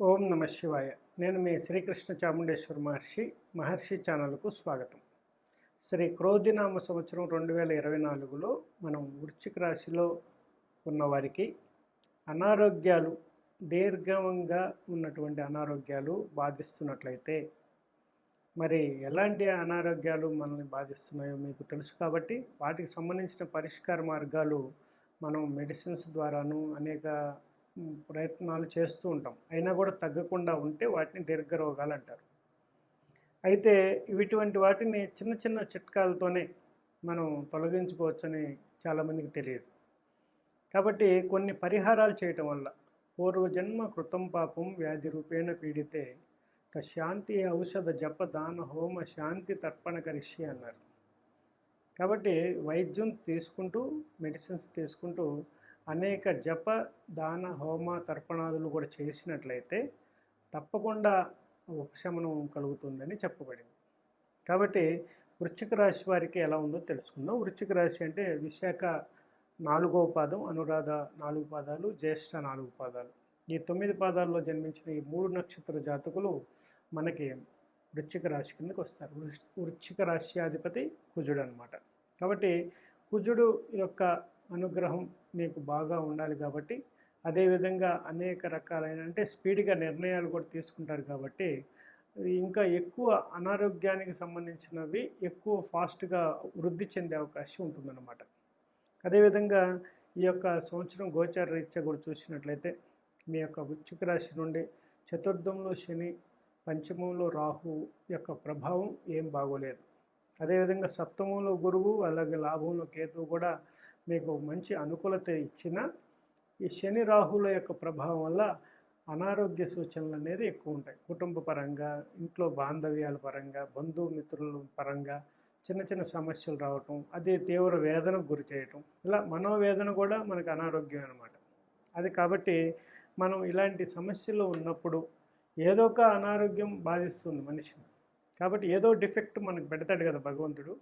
ఓం నమ శివాయ. నేను మీ శ్రీకృష్ణ చాముండేశ్వర మహర్షి మహర్షి ఛానల్కు స్వాగతం. శ్రీ క్రోధినామ సంవత్సరం రెండు వేల ఇరవై నాలుగులో మనం వృశ్చిక రాశిలో ఉన్నవారికి అనారోగ్యాలు దీర్ఘంగా ఉన్నటువంటి అనారోగ్యాలు బాధిస్తున్నట్లయితే మరి ఎలాంటి అనారోగ్యాలు మనల్ని బాధిస్తున్నాయో మీకు తెలుసు కాబట్టి వాటికి సంబంధించిన పరిష్కార మార్గాలు మనం మెడిసిన్స్ ద్వారాను అనేక ప్రయత్నాలు చేస్తూ ఉంటాం. అయినా కూడా తగ్గకుండా ఉంటే వాటిని దీర్ఘ రోగాలు అంటారు. అయితే ఇటువంటి వాటిని చిన్న చిన్న చిట్కాలతోనే మనం తొలగించుకోవచ్చని చాలామందికి తెలియదు. కాబట్టి కొన్ని పరిహారాలు చేయటం వల్ల పూర్వజన్మ కృతం పాపం వ్యాధి రూపేణ పీడితే శాంతి ఔషధ జప దాన హోమ శాంతి తర్పణ కరిష్య అన్నారు. కాబట్టి వైద్యం తీసుకుంటూ మెడిసిన్స్ తీసుకుంటూ అనేక జప దాన హోమ తర్పణాదులు కూడా చేసినట్లయితే తప్పకుండా ఉపశమనం కలుగుతుందని చెప్పబడింది. కాబట్టి వృశ్చిక రాశి వారికి ఎలా ఉందో తెలుసుకుందాం. వృశ్చిక రాశి అంటే విశాఖ నాలుగవ పాదం అనురాధ నాలుగు పాదాలు జ్యేష్ఠ నాలుగు పాదాలు. ఈ తొమ్మిది పాదాల్లో జన్మించిన ఈ మూడు నక్షత్ర జాతకులు మనకి వృశ్చిక రాశి కిందకి వస్తారు. వృష్- వృశ్చిక రాశ్యాధిపతి కుజుడు అనమాట కాబట్టి కుజుడు యొక్క అనుగ్రహం మీకు బాగా ఉండాలి కాబట్టి అదేవిధంగా అనేక రకాలైన అంటే స్పీడ్గా నిర్ణయాలు కూడా తీసుకుంటారు కాబట్టి ఇంకా ఎక్కువ అనారోగ్యానికి సంబంధించినవి ఎక్కువ ఫాస్ట్గా వృద్ధి చెందే అవకాశం ఉంటుందన్నమాట. అదేవిధంగా ఈ యొక్క సంవత్సరం గోచార రీత్యా కూడా చూసినట్లయితే మీ యొక్క వృశ్చిక రాశి నుండి చతుర్థంలో శని పంచమంలో రాహు యొక్క ప్రభావం ఏం బాగోలేదు. అదేవిధంగా సప్తమంలో గురువు అలాగే లాభంలో కేతువు కూడా మీకు మంచి అనుకూలత ఇచ్చిన ఈ శని రాహుల యొక్క ప్రభావం వల్ల అనారోగ్య సూచనలు అనేది ఎక్కువ ఉంటాయి. కుటుంబ పరంగా ఇంట్లో బాంధవ్యాల పరంగా బంధుమిత్రుల పరంగా చిన్న చిన్న సమస్యలు రావటం అదే తీవ్ర వేదనకు గురి చేయటం ఇలా మనోవేదన కూడా మనకు అనారోగ్యం అనమాట అది కాబట్టి మనం ఇలాంటి సమస్యలు ఉన్నప్పుడు ఏదో ఒక అనారోగ్యం బాధిస్తుంది మనిషిని. కాబట్టి ఏదో డిఫెక్ట్ మనకు పెడతాడు కదా భగవంతుడు.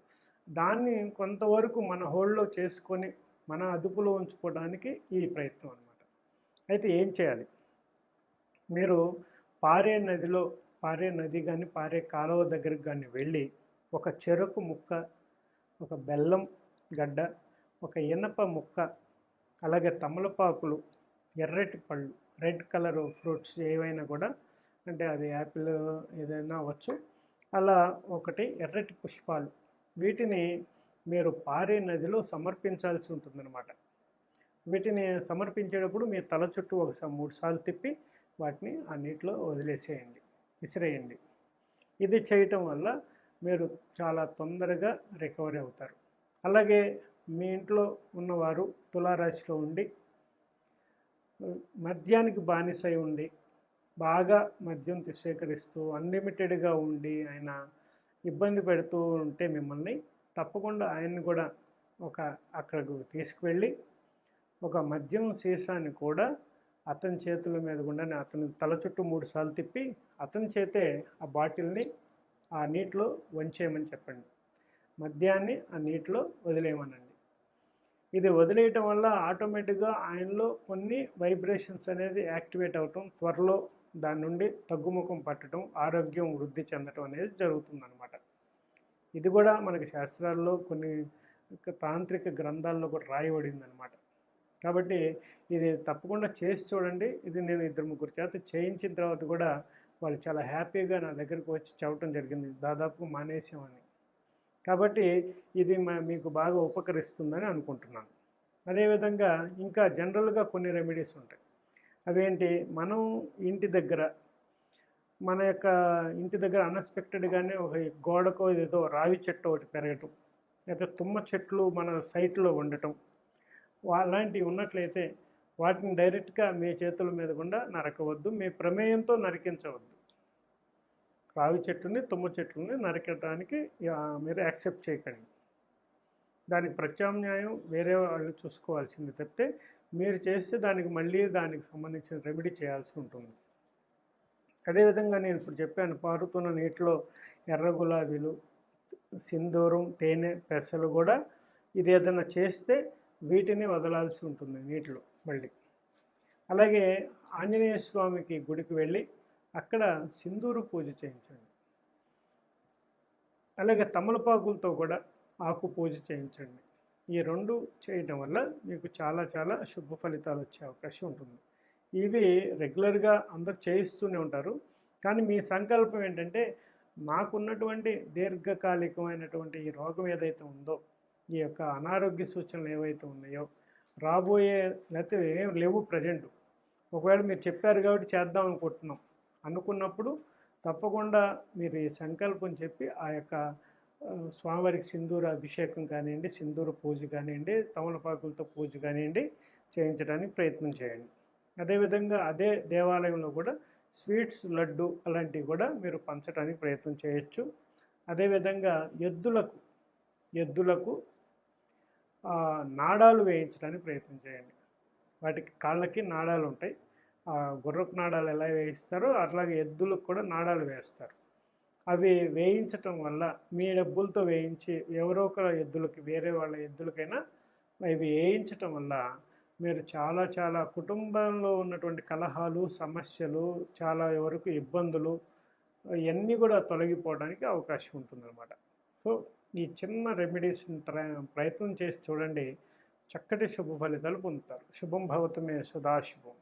దాన్ని కొంతవరకు మన హోల్డ్లో చేసుకొని మన అదుపులో ఉంచుకోవడానికి ఈ ప్రయత్నం అనమాట అయితే ఏం చేయాలి? మీరు పారే నదిలో పారే నది కానీ పారే కాలువ దగ్గరికి కానీ వెళ్ళి ఒక చెరుకు ముక్క ఒక బెల్లం గడ్డ ఒక ఇనప ముక్క అలాగే తమలపాకులు ఎర్రటి పళ్ళు రెడ్ కలర్ ఫ్రూట్స్ ఏవైనా కూడా అంటే అది యాపిల్ ఏదైనా అవ్వచ్చు. అలా ఒకటి ఎర్రటి పుష్పాలు వీటిని మీరు పారే నదిలో సమర్పించాల్సి ఉంటుందన్నమాట. వీటిని సమర్పించేటప్పుడు మీ తల చుట్టూ ఒకసారి మూడు సార్లు తిప్పి వాటిని ఆ నీటిలో వదిలేసేయండి విసిరేయండి. ఇది చేయటం వల్ల మీరు చాలా తొందరగా రికవరీ అవుతారు. అలాగే మీ ఇంట్లో ఉన్నవారు తులారాశిలో ఉండి మద్యానికి బానిసై ఉండి బాగా మద్యం సేకరిస్తూ అన్లిమిటెడ్గా ఉండి ఆయన ఇబ్బంది పెడుతూ ఉంటే మిమ్మల్ని తప్పకుండా ఆయన్ని కూడా ఒక అక్కడికి తీసుకువెళ్ళి ఒక మద్యం సీసాని కూడా అతని చేతుల మీద గుండానే అతని తల చుట్టూ మూడు సార్లు తిప్పి అతని చేతే ఆ బాటిల్ని ఆ నీటిలో వంచేయమని చెప్పండి. మద్యాన్ని ఆ నీటిలో వదిలేయమనండి. ఇది వదిలేయటం వల్ల ఆటోమేటిక్గా ఆయనలో కొన్ని వైబ్రేషన్స్ అనేది యాక్టివేట్ అవటం త్వరలో దాని నుండి తగ్గుముఖం పట్టడం ఆరోగ్యం వృద్ధి చెందటం అనేది జరుగుతుందన్నమాట. ఇది కూడా మనకి శాస్త్రాల్లో కొన్ని తాంత్రిక గ్రంథాల్లో కూడా రాయబడింది అనమాట కాబట్టి ఇది తప్పకుండా చేసి చూడండి. ఇది నేను ఇద్దరు ముగ్గురు చేత చేయించిన తర్వాత కూడా వాళ్ళు చాలా హ్యాపీగా నా దగ్గరకు వచ్చి చెప్పడం జరిగింది. దాదాపు మానేసామని కాబట్టి ఇది మా- మీకు బాగా ఉపకరిస్తుందని అనుకుంటున్నాను. అదేవిధంగా ఇంకా జనరల్గా కొన్ని రెమెడీస్ ఉంటాయి. అవేంటి మనం ఇంటి దగ్గర మన యొక్క ఇంటి దగ్గర అన్ఎక్స్పెక్టెడ్గానే ఒక గోడకో ఏదో రావి చెట్టు ఒకటి పెరగటం లేకపోతే తుమ్మ చెట్లు మన సైట్లో ఉండటం అలాంటివి ఉన్నట్లయితే వాటిని డైరెక్ట్గా మీ చేతుల మీద గుండా నరకవద్దు మీ ప్రమేయంతో నరికించవద్దు. రావి చెట్టుని తుమ్మ చెట్లని నరకడానికి మీరు యాక్సెప్ట్ చేయకండి. దానికి ప్రత్యామ్నాయం వేరే వాళ్ళు చూసుకోవాల్సింది తప్పితే మీరు చేస్తే దానికి మళ్ళీ దానికి సంబంధించిన రెమెడీ చేయాల్సి ఉంటుంది. అదేవిధంగా నేను ఇప్పుడు చెప్పాను పారుతున్న నీటిలో ఎర్ర గులాబీలు సింధూరం తేనె పెసలు కూడా ఇది ఏదైనా చేస్తే వీటిని వదలాల్సి ఉంటుంది నీటిలో మళ్ళీ. అలాగే ఆంజనేయ స్వామికి గుడికి వెళ్ళి అక్కడ సింధూరు పూజ చేయించండి. అలాగే తమలపాకులతో కూడా ఆకు పూజ చేయించండి. ఈ రెండు చేయటం వల్ల మీకు చాలా చాలా శుభ ఫలితాలు వచ్చే అవకాశం ఉంటుంది. ఇవి రెగ్యులర్గా అందరు చేయిస్తూనే ఉంటారు. కానీ మీ సంకల్పం ఏంటంటే మాకున్నటువంటి దీర్ఘకాలికమైనటువంటి ఈ రోగం ఏదైతే ఉందో ఈ యొక్క అనారోగ్య సూచనలు ఏవైతే ఉన్నాయో రాబోయే లేకపోతే ఏం లేవు ప్రజెంట్. ఒకవేళ మీరు చెప్పారు కాబట్టి చేద్దాం అనుకుంటున్నాం. అనుకున్నప్పుడు తప్పకుండా మీరు ఈ సంకల్పం చెప్పి ఆ యొక్క స్వామివారికి సింధూర అభిషేకం కానివ్వండి సింధూర పూజ కానివ్వండి తమలపాకులతో పూజ కానివ్వండి చేయించడానికి ప్రయత్నం చేయండి. అదేవిధంగా అదే దేవాలయంలో కూడా స్వీట్స్ లడ్డు అలాంటివి కూడా మీరు పంచడానికి ప్రయత్నం చేయొచ్చు. అదేవిధంగా ఎద్దులకు ఎద్దులకు నాడాలు వేయించడానికి ప్రయత్నం చేయండి. వాటికి కాళ్ళకి నాడాలు ఉంటాయి. ఆ గుర్రపు నాడాలు ఎలా వేయిస్తారో అట్లాగే ఎద్దులకు కూడా నాడాలు వేస్తారు. అవి వేయించటం వల్ల మీ డబ్బులతో వేయించి ఎవరో ఒకరు ఎద్దులకి వేరే వాళ్ళ ఎద్దులకైనా ఇవి వేయించటం వల్ల మీరు చాలా చాలా కుటుంబంలో ఉన్నటువంటి కలహాలు సమస్యలు చాలా వరకు ఇబ్బందులు ఇవన్నీ కూడా తొలగిపోవడానికి అవకాశం ఉంటుందన్నమాట. సో ఈ చిన్న రెమెడీస్ ప్రయత్నం చేసి చూడండి. చక్కటి శుభ ఫలితాలు పొందుతారు. శుభం భవతమే సదాశుభం